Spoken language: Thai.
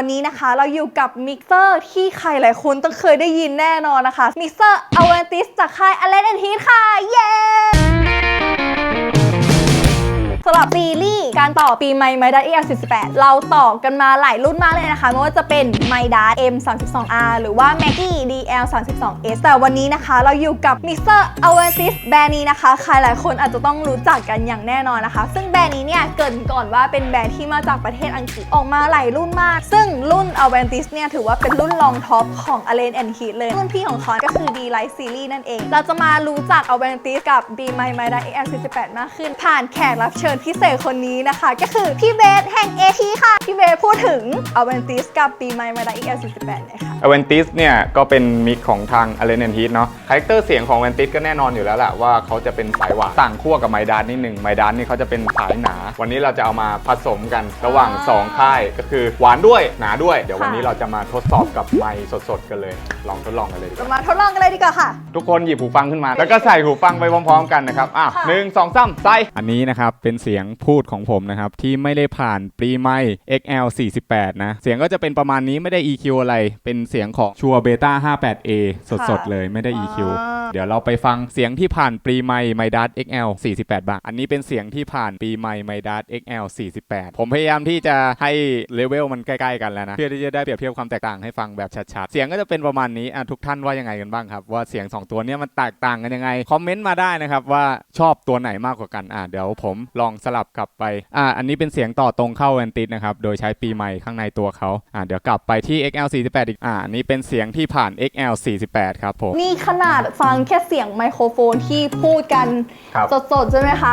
วันนี้นะคะเราอยู่กับมิกเซอร์ที่ใครหลายคนต้องเคยได้ยินแน่นอนนะคะ มิกเซอร์อเวนติสจากค่ายอเลนแอนทีค่ะ เย้สำหรับซีรีส การต่อปีใหม่ไมดัส EL48 เราต่อกันมาหลายรุ่นมากเลยนะคะ ไม่ว่าจะเป็นไมดัส M32R หรือว่า Maggie DL32S แต่วันนี้นะคะ เราอยู่กับ Mixer Aventis แบรนด์นี้นะคะ ใครหลายคนอาจจะต้องรู้จักกันอย่างแน่นอนนะคะ ซึ่งแบรนด์นี้เนี่ย เกินก่อนว่าเป็นแบรนด์ที่มาจากประเทศอังกฤษออกมาหลายรุ่นมาก ซึ่งรุ่น Aventis เนี่ยถือว่าเป็นรุ่นรองท็อปของ Allen and Heath เลย รุ่นพี่ของเขาก็คือ D Light Series นั่นเอง เราจะมารู้จัก Aventis กับ B My My Da EL48 มากขึ้น ผ่านแขกรับเชิญพิเศษคนนี้นะคะ ก็คือพี่เบสแห่ง AT ค่ะ พี่เบสพูดถึง Aventis กับ B My My Da EL48 หน่อยค่ะอเวนติสเนี่ยก็เป็นมิกของทาง a l เลน n อนฮีทเนาะคาแรคเตอร์เสียงของเวนติสก็แน่นอนอยู่แล้วแหละว่าเขาจะเป็นสายหวานต่างขั้วกับไมดานนิดหนึ่งไมดานนี่เขาจะเป็นสายหนา วันนี้เราจะเอามาผสมกันระหว่าง2ค่ายก็คือหวานด้วยหนาด้วยเดี๋ยววันนี้เราจะมาทดสอบกับไมค์สดๆกันเลย ลองทดลองกันเลยดีกเราว่า มาทดลองกันเลยดีกว่าค่ะ ทุกคนหยิบหูฟังขึ้นมา แล้วก็ใส่หูฟังไปพร้อมๆกันนะครับอะค่ะ หนึ่งสองสามใส่อันนี้นะครับเป็นเสียงพูดของผมนะครับ ที่ไม่ได้ผ่านปรีไมค์ XL 48นะ เสียงก็จะเป็นประมาณนี้ไม่ได้ EQ อะไร เป็นเสียงของชัวเบต้า 58A สดๆ เลยไม่ได้ EQ อ่า เดี๋ยวเราไปฟังเสียงที่ผ่านปรีไมค์ไมดัส XL 48 บาท อันนี้เป็นเสียงที่ผ่านปรีไมค์ไมดัส XL 48 ผมพยายามที่จะให้เลเวลมันใกล้ๆกันแล้วนะ เพื่อที่จะได้เปรียบเทียบความแตกต่างให้ฟังแบบชัดๆ เสียงก็จะเป็นประมาณนี้อะทุกท่านว่ายังไงกันบ้างครับ ว่าเสียง 2 ตัวนี้มันแตกต่างกันยังไง คอมเมนต์มาได้นะครับว่าชอบตัวไหนมากกว่ากันอะเดี๋ยวผมลองสลับกลับไปอะอันนี้เป็นเสียงต่อตรงเข้าแวนติสนะครับโดยใช้ปีใหม่ข้างในตัวเขาอะเดี๋ยวกลับไปที่ XL 48อีกอะอันนี้เป็นเสียงที่ผ่าน XL 48 ครับผมนี่ขนาดฟังแค่เสียงไมโครโฟนที่พูดกันครับสดๆใช่ไหมคะ